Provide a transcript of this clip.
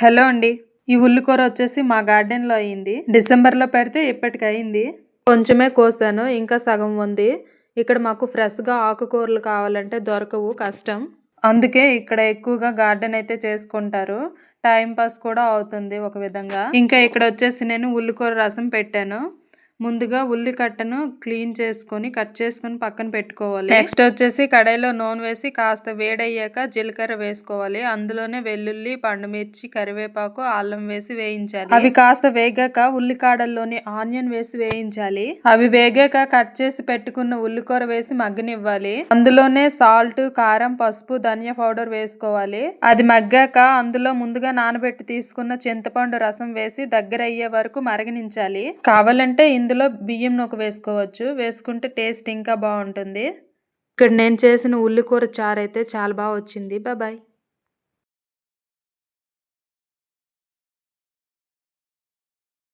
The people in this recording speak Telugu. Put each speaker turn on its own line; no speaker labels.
హలో అండి ఈ ఉల్లికూర వచ్చేసి మా గార్డెన్లో అయ్యింది డిసెంబర్లో పెడితే ఇప్పటికి అయింది కొంచెమే కోసాను ఇంకా సగం ఉంది. ఇక్కడ మాకు ఫ్రెష్గా ఆకుకూరలు కావాలంటే దొరకవు కష్టం. అందుకే ఇక్కడ ఎక్కువగా గార్డెన్ అయితే చేసుకుంటారు. టైం పాస్ కూడా అవుతుంది ఒక విధంగా. ఇంకా ఇక్కడ వచ్చేసి నేను ఉల్లికూర రసం పెట్టాను. ముందుగా ఉల్లి కట్టను క్లీన్ చేసుకొని కట్ చేసుకొని పక్కన పెట్టుకోవాలి. నెక్స్ట్ వచ్చేసి కడాయిలో నూనె వేసి కాస్త వేడయ్యాక జీలకర్ర వేసుకోవాలి. అందులోనే వెల్లుల్లి పండుమిర్చి కరివేపాకు అల్లం వేసి వేయించాలి. అవి కాస్త వేగాక ఉల్లికాడల్లోని ఆనియన్ వేసి వేయించాలి. అవి వేగాక కట్ చేసి పెట్టుకున్న ఉల్లికూర వేసి మగ్గనివ్వాలి. అందులోనే సాల్ట్ కారం పసుపు ధనియా పౌడర్ వేసుకోవాలి. అది మగ్గాక అందులో ముందుగా నానబెట్టి తీసుకున్న చింతపండు రసం వేసి దగ్గర అయ్యే వరకు మరగనించాలి. కావాలంటే ఇందులో బియ్యం నూక వేసుకోవచ్చు. వేసుకుంటే టేస్ట్ ఇంకా బాగుంటుంది. ఇక్కడ నేను చేసిన ఉల్లికూర చారు అయితే చాలా బాగా వచ్చింది. బాబాయ్